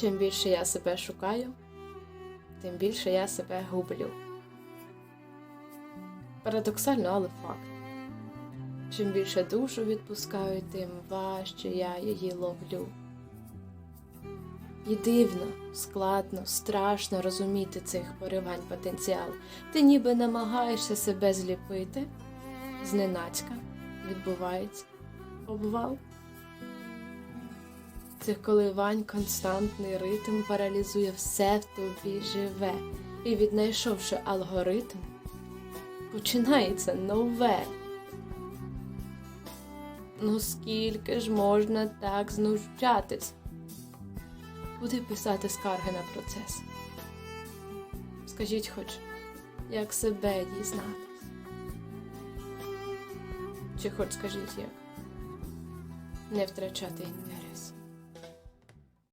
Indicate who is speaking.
Speaker 1: Чим більше я себе шукаю, тим більше я себе гублю. Парадоксально, але факт. Чим більше душу відпускаю, тим важче я її ловлю. І дивно, складно, страшно розуміти цих поривань потенціалу. Ти ніби намагаєшся себе зліпити, зненацька відбувається обвал. Цих коливань константний ритм паралізує все в тобі живе, і віднайшовши алгоритм, починається нове. Ну скільки ж можна так знущатись? Куди писати скарги на процес? Скажіть хоч, як себе дізнатись? Чи хоч скажіть як? Не втрачати інтерес.